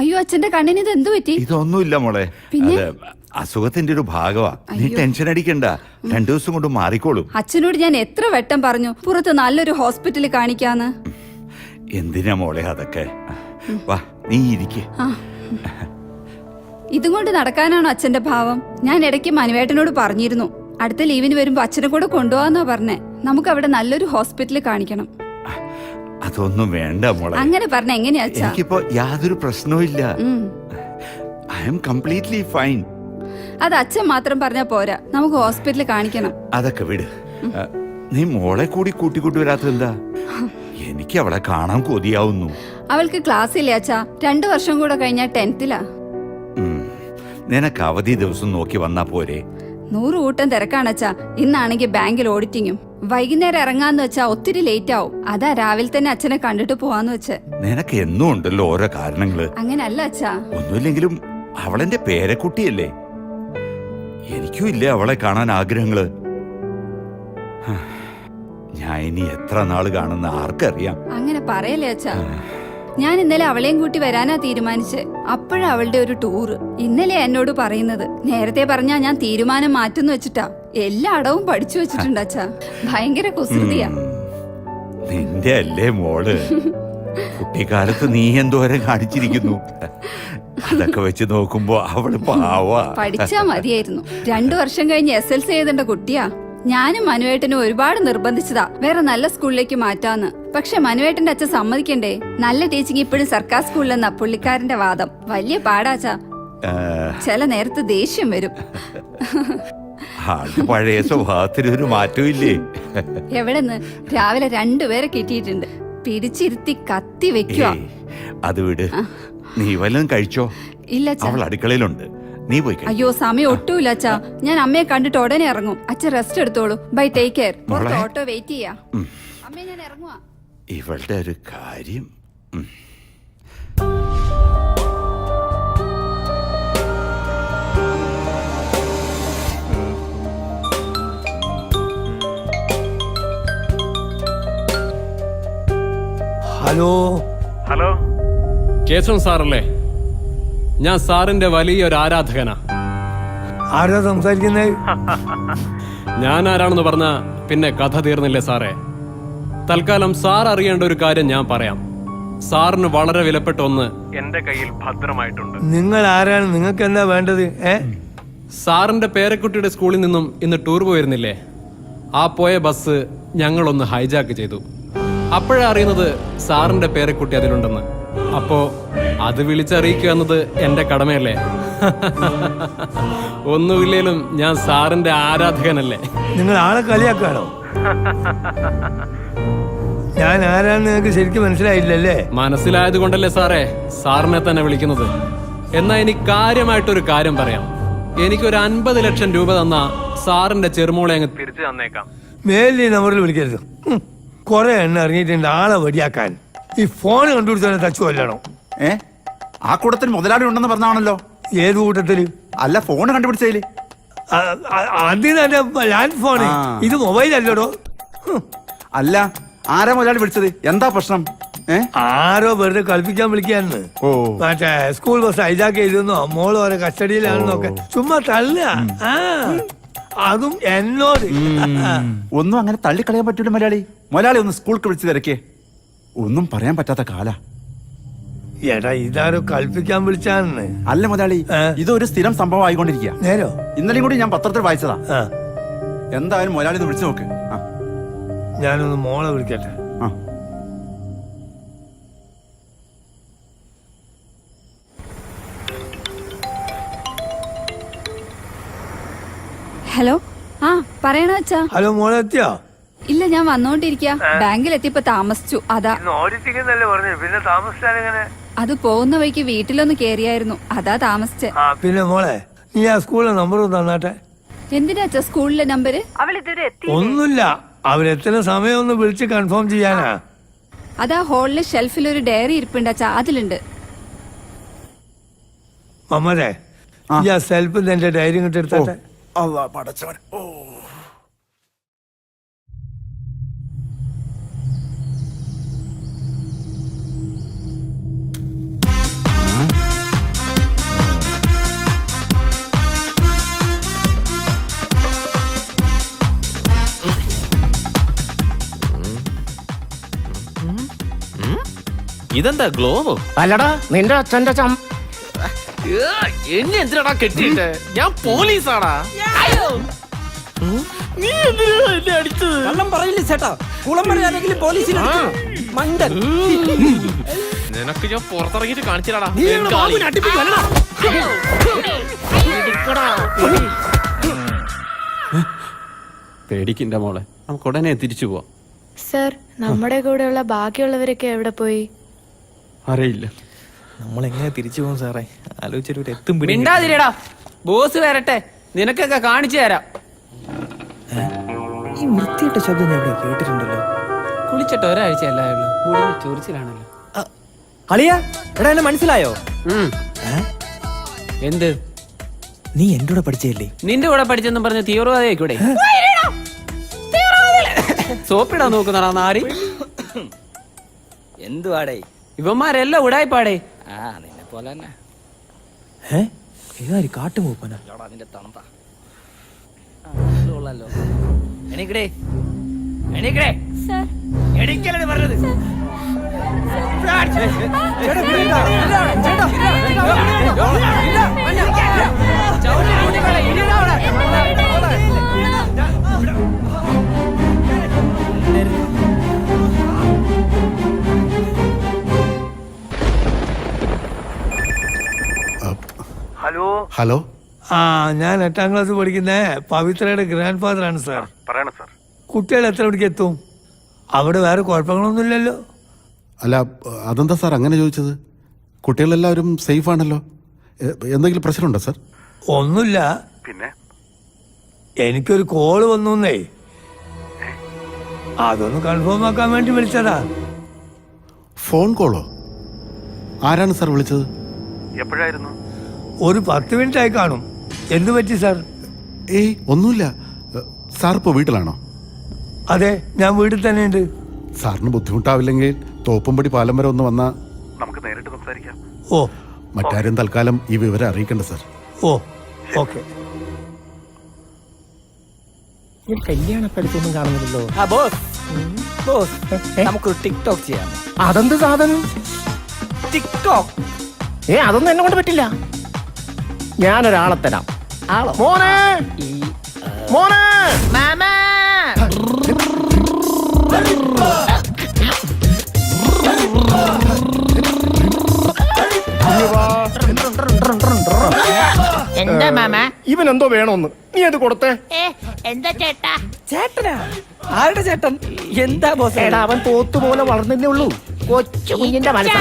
അയ്യോ അച്ഛന്റെ കണ്ണിന് ഇത് എന്തു പറ്റി? ഇതൊന്നുമില്ല മോളെ? അത് അസുഖത്തിന്റെ ഒരു ഭാഗമാ നീ ടെൻഷൻ അടിക്കണ്ട. രണ്ടു ദിവസം കൊണ്ട് മാറിക്കോളും. അച്ഛനോട് ഞാൻ എത്ര വട്ടം പറഞ്ഞു പുറത്ത് നല്ലൊരു ഹോസ്പിറ്റലിൽ കാണിക്കാന്ന്. എന്തിനാ മോളെ അതൊക്കെ? വാ നീ ഇരിക്കേ. ഇതും കൊണ്ട് നടക്കാനാണോ അച്ഛന്റെ ഭാവം? ഞാൻ ഇടയ്ക്ക് മനുവേട്ടനോട് പറഞ്ഞിരുന്നു. അടുത്ത ലീവിന് വരുമ്പോ അച്ഛനെ കൂടെ കൊണ്ടുപോകാന്നാ പറഞ്ഞേ. നമുക്ക് അവിടെ നല്ലൊരു ഹോസ്പിറ്റലിൽ കാണിക്കണം. അതൊന്നും വേണ്ട മോളെ. അങ്ങനെ പറഞ്ഞ എങ്ങനെയാ അച്ഛാ? എനിക്കിപ്പോ യാതൊരു പ്രശ്നവും ഇല്ല. ഉം. ഐ എം കംപ്ലീറ്റ്ലി ഫൈൻ അത് അച്ഛൻ മാത്രം പറഞ്ഞാ പോരാ. നമുക്ക് ഹോസ്പിറ്റലിൽ കാണിക്കണം. അതൊക്കെ വിട്. ആ, നീ മോളെ കൂടി കൂട്ടിക്കൂട്ടി വരാത്തെന്താ എനിക്ക് അവളെ കാണാൻ കൊതിയാവുന്നു. അവൾക്ക് ക്ലാസ് ഇല്ലേ അച്ഛാ? രണ്ടു വർഷം കൂടെ കഴിഞ്ഞാ ടെൻത്തിലാ ഉം. നിനക്ക് അവധി ദിവസം നോക്കി വന്നാ പോരെ. നൂറ് കൂട്ടം തിരക്കാണച്ചാ ഇന്നാണെങ്കിൽ ബാങ്കിൽ ഓഡിറ്റിങ്ങും. വൈകുന്നേരം ഇറങ്ങാന്ന് വെച്ചാ ഒത്തിരി ലേറ്റ് ആവും. അതാ രാവിലെ തന്നെ അച്ഛനെ കണ്ടിട്ട് പോവാന്ന് വെച്ച്. നിനക്ക് എന്നും ഉണ്ടല്ലോ ഓരോ കാരണങ്ങൾ. അങ്ങനല്ല അച്ഛാ. ഒന്നുമില്ലെങ്കിലും അവളെന്റെ പേരക്കുട്ടിയല്ലേ? എനിക്കും ഇല്ലേ അവളെ കാണാൻ ആഗ്രഹങ്ങൾ. ഞാൻ ഇനി എത്ര നാൾ കാണുന്ന ആർക്കറിയാം. അങ്ങനെ പറയല്ലേ അച്ഛാ. ഞാൻ ഇന്നലെ അവളെയും കൂട്ടി വരാനാ തീരുമാനിച്ച്. അപ്പോഴാ അവളുടെ ഒരു ടൂറ്. ഇന്നലെ എന്നോട് പറയുന്നത്. നേരത്തെ പറഞ്ഞാ ഞാൻ തീരുമാനം മാറ്റുന്നു വെച്ചിട്ടാ. എല്ലാ അടവും പഠിച്ചു വെച്ചിട്ടുണ്ട് അച്ഛാ. ഭയങ്കര കുസൃതിയാ. നിന്റെ അല്ലേ മോൾ? കുട്ടിക്കാലത്ത് നീ എന്തോരം കാണിച്ചിരിക്കുന്നു? അതൊക്കെ വെച്ച് നോക്കുമ്പോ അവൾ പാവാ. പഠിച്ചാ മതിയായിരുന്നു. രണ്ടു വർഷം കഴിഞ്ഞ് എസ് എൽ സി എഴുതേണ്ട കുട്ടിയാ. ഞാനും മനുവേട്ടനും ഒരുപാട് നിർബന്ധിച്ചതാ. വേറെ നല്ല സ്കൂളിലേക്ക് മാറ്റാന്ന്. പക്ഷെ മനുവേട്ടന്റെ അച്ഛൻ സമ്മതിക്കണ്ടേ? നല്ല ടീച്ചിങ് ഇപ്പോഴും സർക്കാർ സ്കൂളിലെന്ന പുള്ളിക്കാരന്റെ വാദം. വലിയ പാടാച്ച. ചില നേരത്ത് ദേഷ്യം വരും. പഴയ സ്വഭാവത്തിന് ഒരു മാറ്റമില്ലേ എവിടെന്ന്? രാവിലെ രണ്ടുപേരെ കിട്ടിയിട്ടുണ്ട്. പിടിച്ചിരുത്തി കത്തി വെക്കുക അത് വിട്. നീ വല്ലതും കഴിച്ചോ? ഇല്ല അവൾ അടുക്കളയിലുണ്ട്. നീ പോയി. അയ്യോ സമയം ഒട്ടുമില്ല അച്ഛാ ഞാൻ അമ്മയെ കണ്ടിട്ട് ഉടനെ ഇറങ്ങും. അച്ഛൻ റെസ്റ്റ് എടുത്തോളൂ. Bye take care auto wait ചെയ്യാ. അമ്മയെ ഞാൻ ഇറങ്ങുവാ. ഇവളുടെ ഒരു കാര്യം. ഹലോ. ഹലോ. കേശവൻ സാറല്ലേ? ഞാൻ സാറിന്റെ വലിയൊരു ആരാധകനാ. ആരാ സംസാരിക്കുന്നത് ഞാൻ ആരാണെന്ന് പറഞ്ഞ പിന്നെ കഥ തീർന്നില്ലേ സാറേ? തൽക്കാലം സാർ അറിയേണ്ട ഒരു കാര്യം ഞാൻ പറയാം. സാറിന് വളരെ വിലപ്പെട്ട ഒന്ന് എന്റെ കയ്യിൽ ഭദ്രമായിട്ടുണ്ട്. നിങ്ങൾ ആരാണ്? നിങ്ങൾക്ക് എന്താ വേണ്ടത്? ഏ? സാറിന്റെ പേരക്കുട്ടിയുടെ സ്കൂളിൽ നിന്നും ഇന്ന് ടൂർ പോയിരുന്നില്ലേ? ആ പോയ ബസ് ഞങ്ങളൊന്ന് ഹൈജാക്ക് ചെയ്തു. അപ്പോഴാ അറിയുന്നത് സാറിന്റെ പേരക്കുട്ടി അതിലുണ്ടെന്ന്. അപ്പോ അത് വിളിച്ചറിയിക്കുക എന്നത് എന്റെ കടമയല്ലേ? ഒന്നുമില്ലേലും ഞാൻ സാറിന്റെ ആരാധകനല്ലേ? നിങ്ങൾ ആളെ കളിയാക്കാണോ? ഞാൻ ആരാന്ന് നിങ്ങൾക്ക് ശരിക്കും മനസ്സിലായില്ലല്ലേ? മനസ്സിലായത് കൊണ്ടല്ലേ സാറേ? സാറിനെ തന്നെ വിളിക്കുന്നത്. എന്നാ ഇനി കാര്യമായിട്ടൊരു കാര്യം പറയാം. എനിക്കൊരു അൻപത് ലക്ഷം രൂപ തന്ന സാറിന്റെ ചെറുമോളെ അങ്ങ് തിരിച്ചു തന്നേക്കാം. മേലി നമ്പറിൽ വിളിക്കരുത്. കൊറേ എണ്ണ ഇറങ്ങിയിട്ടുണ്ട് ആളെ വടിയാക്കാൻ. ഈ ഫോൺ കണ്ടുപിടിച്ചാൽ തച്ചു കൊല്ലണം. ഏ? ആ കൂട്ടത്തിൽ മുതലാളി ഉണ്ടെന്ന് പറഞ്ഞാണല്ലോ. ഏത് കൂട്ടത്തിൽ? അല്ല ഫോൺ കണ്ടുപിടിച്ചതിൽ. ലാൻഡ് ഫോൺ ഇത് മൊബൈൽ അല്ലടോ. അല്ല ആരാ മുതലാളി വിളിച്ചത്? എന്താ പ്രശ്നം? ആരോ വെറുതെ കളിപ്പിക്കാൻ വിളിക്കാന്ന്. മറ്റേ സ്കൂൾ ബസ് ഹൈജാക്ക് ചെയ്തെന്നോ മോൾ ഓരോ കസ്റ്റഡിയിലാണെന്നൊക്കെ. ചുമ്മാ തള്ളുക ആ. അതും എന്നോട്. ഒന്നും അങ്ങനെ തള്ളിക്കളയാൻ പറ്റൂല മലയാളി മലയാളി ഒന്ന് സ്കൂൾക്ക് വിളിച്ചു തിരക്കേ. ഒന്നും പറയാൻ പറ്റാത്ത കാല. എടാ ഇതാരോ കൽപ്പിക്കാൻ വിളിച്ചാന്ന് അല്ല മുതലാളി? ഇതൊരു സ്ഥിരം സംഭവം ആയിക്കൊണ്ടിരിക്കുക നേരോ? ഇന്നലെയും കൂടി ഞാൻ പത്രത്തിൽ വായിച്ചതാ. എന്തായാലും മുതലാളി ഒന്ന് വിളിച്ചു നോക്ക്. ഞാനൊന്ന് മോളെ വിളിക്കട്ടെ. ഹലോ? ആ പറയണ അച്ഛാ. ഹലോ മോളെ എത്തിയോ? ഇല്ല ഞാൻ വന്നോണ്ടിരിക്ക ബാങ്കിൽ എത്തിയപ്പോ താമസിച്ചു. അതാ. പറഞ്ഞു? പിന്നെ താമസിച്ചാലെങ്ങനെ അത് പോകുന്ന വഴിക്ക് വീട്ടിലൊന്ന് കേറിയായിരുന്നു. അതാ താമസിച്ചെ. പിന്നെ മോളെ നീ ആ സ്കൂളിലെ നമ്പർ തന്നാട്ടെ. എന്തിനാ അച്ഛാ സ്കൂളിലെ നമ്പര്? ഒന്നുമില്ല. അവരെത്തുന്ന സമയം ഒന്ന് വിളിച്ച് കൺഫേം ചെയ്യാനാ. അതാ ഹോളിലെ ഷെൽഫിൽ ഒരു ഡയറി ഇരിപ്പുണ്ട് അച്ഛാ. അതിലുണ്ട്. മമ്മരെ ഈ ആ സെൽഫ് എന്റെ ഡയറി ഇങ്ങോട്ട് എടുത്താട്ടെ. പടച്ചവൻ. ഓ. ഇതെന്താ ഗ്ലോവ്? അല്ലടാ നിന്റെ അച്ഛന്റെ ചം എന്നെ എന്തിനാടാ കെട്ടിയിട്ട്? ഞാൻ പോലീസാടാ. നീ എന്തിനാ എന്നെ അടിച്ചത്? കള്ളം പറയില്ല ചേട്ടാ? കുളം പറയാനെങ്കിലും പോലീസിൽ മണ്ടൻ. നിനക്ക് ഞാൻ പുറത്തിറങ്ങിട്ട് കാണിച്ചിടാടാ? പേടിക്കണ്ട മോളെ. നമുക്ക് ഉടനെ തിരിച്ചു പോവാം. സർ നമ്മുടെ കൂടെയുള്ള ബാക്കിയുള്ളവരൊക്കെ എവിടെ പോയി? അറിയില്ല. നമ്മൾ എങ്ങനെ തിരിച്ചു പോകും സാറേ? ആലോചിച്ചൊരു ഒരു എത്തും മിണ്ടാതിരിടാ ബോസ് വരട്ടെ. നിനക്കൊക്കെ കാണിച്ചു തരാം. ഈ വൃത്തിയിട്ട ശബ്ദം ഞാൻ ഇവിടെ കേട്ടിട്ടുണ്ടല്ലോ. കുളിച്ചിട്ട് ഒരാഴ്ച അല്ലായുള്ളൂ മുടിഞ്ഞ് ചൊറിച്ചിലാണല്ലോ. അളിയ എടാ എന്നെ മനസ്സിലായോ? ഉം. എന്ത്? നീ എന്റെ കൂടെ പഠിച്ചല്ലേ നിന്റെ കൂടെ പഠിച്ചെന്നും പറഞ്ഞ തീവ്രവാദിയായിക്കൂടെ? സോപ്പിടാൻ നോക്കുന്നടാ നാരി? എന്തുവാടേ? ഇവന്മാരെല്ലാം ഉടായിപ്പാടേ ആ നിന്നെ പോലെ തന്നെ ഏ? ഏതായി കാട്ടുമൂപ്പന? നിന്റെ തണുപ്പ. എണീക്കടേ. എണീക്കടേ. എണീക്കലേ പറഞ്ഞത്. ഹലോ ആ ഞാൻ എട്ടാം ക്ലാസ് പഠിക്കുന്ന പവിത്രയുടെ ഗ്രാൻഡ് ഫാദർ ആണ് സാർ പറയണം സാർ കുട്ടികൾ എത്ര മണിക്ക് എത്തും? അവിടെ വേറെ കുഴപ്പങ്ങളൊന്നുമില്ലല്ലോ. അല്ല അതെന്താ സാർ അങ്ങനെ ചോദിച്ചത്. കുട്ടികളെല്ലാവരും സേഫ് ആണല്ലോ. എന്തെങ്കിലും പ്രശ്നമുണ്ടോ സാർ ഒന്നുമില്ല. പിന്നെ? എനിക്കൊരു കോൾ വന്നു അതൊന്ന് കൺഫേം ആക്കാൻ വേണ്ടി വിളിച്ചതാ. ഫോൺ കോളോ ആരാണ് സാർ വിളിച്ചത്? ഒരു പത്ത് മിനിറ്റ് ആയി കാണും. എന്തു പറ്റി സാർ? ഏയ് ഒന്നുമില്ല. സാർ ഇപ്പോൾ വീട്ടിലാണോ? അതെ ഞാൻ വീട്ടിൽ തന്നെ ഉണ്ട്. സാറിന് ബുദ്ധിമുട്ടാവില്ലെങ്കിൽ തോപ്പുംപടി പാലം വരെ ഒന്ന് വന്നാ നമുക്ക് നേരിട്ട് സംസാരിക്കാം. ഓ. മറ്റാരും തൽക്കാലം ഈ വിവരം അറിയിക്കണ്ട സാർ. ഓ ഓക്കെ. കല്യാണപ്പെടുത്തൊന്നും കാണുന്നില്ലല്ലോ. ആ ബോസ്. ബോസ് നമുക്കൊരു ടിക്ടോക്ക് ചെയ്യാം. അതെന്ത് സാധനം? ടിക്ടോക്ക്. ഏ അതൊന്നും എന്നെ കൊണ്ട് പറ്റില്ല. ഞാനൊരാളെ തരാം. മോനെ! മോനെ! എന്താ മാമ? ഇവൻ എന്തോ വേണോന്ന്. നീ അത് കൊടുത്തേ. എന്താ ചേട്ടാ? ചേട്ടനാ? ആരുടെ ചേട്ടൻ? എന്താ ബോസ്? എടാ അവൻ പോത്തുപോലെ വളർന്നേ ഉള്ളൂ. കൊച്ചു കുഞ്ഞിന്റെ മനസ്സാ.